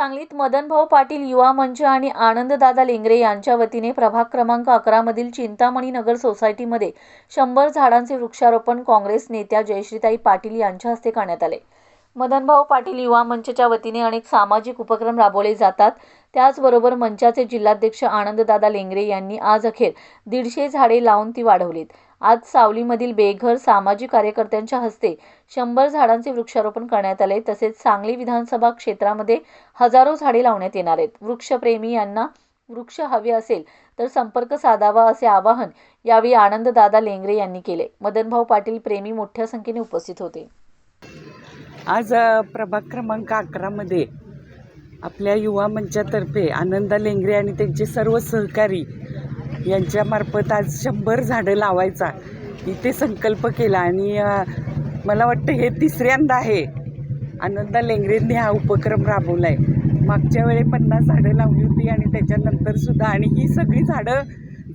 सांगलीत मदनभाऊ पाटील युवा मंच आणि आनंददादा लेंगरे यांच्या वतीने प्रभाग क्रमांक अकरामधील चिंतामणी नगर सोसायटीमध्ये शंभर झाडांचे वृक्षारोपण काँग्रेस नेत्या जयश्रीताई पाटील यांच्या हस्ते करण्यात आले. मदनभाऊ पाटील युवा मंचच्या वतीने अनेक सामाजिक उपक्रम राबवले जातात. त्याचबरोबर मंचाचे जिल्हाध्यक्ष आनंददादा लेंगरे यांनी आज अखेर दीडशे झाडे लावून ती वाढवलीत. आज सावलीमधील बेघर सामाजिक कार्यकर्त्यांच्या हस्ते शंभर झाडांचे वृक्षारोपण करण्यात आले. तसेच सांगली विधानसभा क्षेत्रामध्ये हजारो झाडे लावण्यात येणार आहेत. वृक्षप्रेमी यांना वृक्ष हवे असेल तर संपर्क साधावा असे आवाहन यावेळी आनंददादा लेंगरे यांनी केले. मदनभाऊ पाटील प्रेमी मोठ्या संख्येने उपस्थित होते. आज प्रभाग क्रमांक अकरामध्ये आपल्या युवा मंचातर्फे आनंदा लेंगरे आणि त्यांचे सर्व सहकारी यांच्यामार्फत आज शंभर झाडं लावायचा इथे संकल्प केला. आणि मला वाटतं हे तिसऱ्यांदा आहे. आनंदा लेंगरेंनी हा उपक्रम राबवला आहे मागच्या वेळी पन्नास झाडं लावली होती आणि त्याच्यानंतर सुद्धा आणि ही सगळी झाडं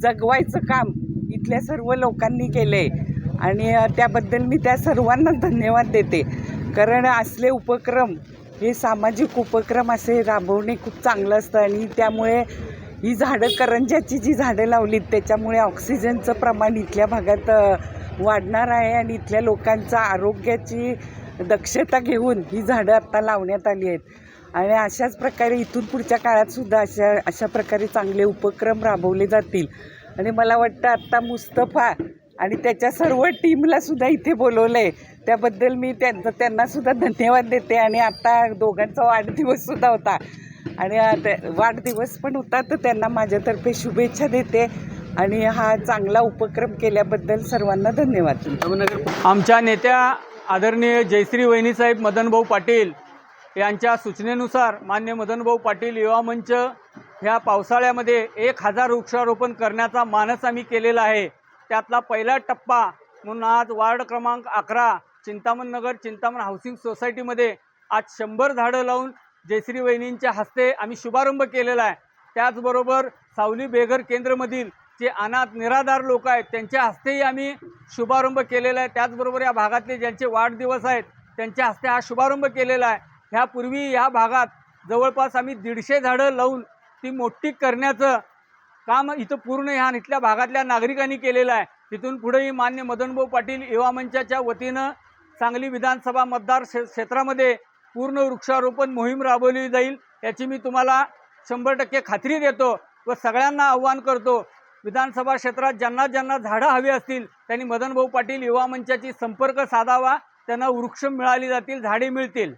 जगवायचं काम इथल्या सर्व लोकांनी केलं आहे आणि त्याबद्दल मी त्या सर्वांना धन्यवाद देते. कारण असले उपक्रम हे सामाजिक उपक्रम असे राबवणे खूप चांगलं असतं आणि त्यामुळे ही झाडं करंजाची जी झाडं लावलीत त्याच्यामुळे ऑक्सिजनचं प्रमाण इथल्या भागात वाढणार आहे आणि इथल्या लोकांचा आरोग्याची दक्षता घेऊन ही झाडं आत्ता लावण्यात आली आहेत. आणि अशाच प्रकारे इथून पुढच्या काळात सुद्धा अशा अशा प्रकारे चांगले उपक्रम राबवले जातील. आणि मला वाटतं आत्ता मुस्तफा आणि त्याच्या सर्व टीमला सुद्धा इथे बोलवलं आहे त्याबद्दल मी त्यांचं त्यांना सुद्धा धन्यवाद देते आणि आता दोघांचा वाढदिवस सुद्धा होता. आणि वाढदिवस पण होता तर त्यांना माझ्यातर्फे शुभेच्छा देते. आणि हा चांगला उपक्रम केल्याबद्दल सर्वांना धन्यवाद. आमच्या नेत्या आदरणीय जयश्री वहिनीसाहेब मदनभाऊ पाटील यांच्या सूचनेनुसार मान्य मदनभाऊ पाटील युवा मंच ह्या पावसाळ्यामध्ये एक हजार वृक्षारोपण करण्याचा मानस आम्ही केलेला आहे. त्यातला पहिला टप्पा म्हणून आज वार्ड क्रमांक अकरा चिंतामण नगर चिंतामण हाऊसिंग सोसायटीमध्ये आज शंभर झाडं लावून जयश्री वहिनींच्या हस्ते आम्ही शुभारंभ केलेला आहे. त्याचबरोबर सावली बेघर केंद्रमधील जे अनाथ निराधार लोक आहेत त्यांच्या हस्तेही आम्ही शुभारंभ केलेला आहे. त्याचबरोबर या भागातले ज्यांचे वाढदिवस आहेत त्यांच्या हस्ते हा शुभारंभ केलेला आहे. ह्यापूर्वी या भागात जवळपास आम्ही दीडशे झाडं लावून ती मोठी करण्याचं काम इथं पूर्ण ह्या इथल्या भागातल्या नागरिकांनी केलेलं आहे? तिथून पुढेही मान्य मदनभाऊ पाटील युवा मंचाच्या वतीनं सांगली विधानसभा मतदार क्षेत्रामध्ये पूर्ण वृक्षारोपण मोहीम राबवली जाईल याची मी तुम्हाला शंभर टक्के खात्री देतो व सगळ्यांना आव्हान करतो. विधानसभा क्षेत्रात ज्यांना ज्यांना झाडं हवी असतील त्यांनी मदनभाऊ पाटील युवा मंचाची संपर्क साधावा त्यांना वृक्ष मिळाली जातील झाडे मिळतील.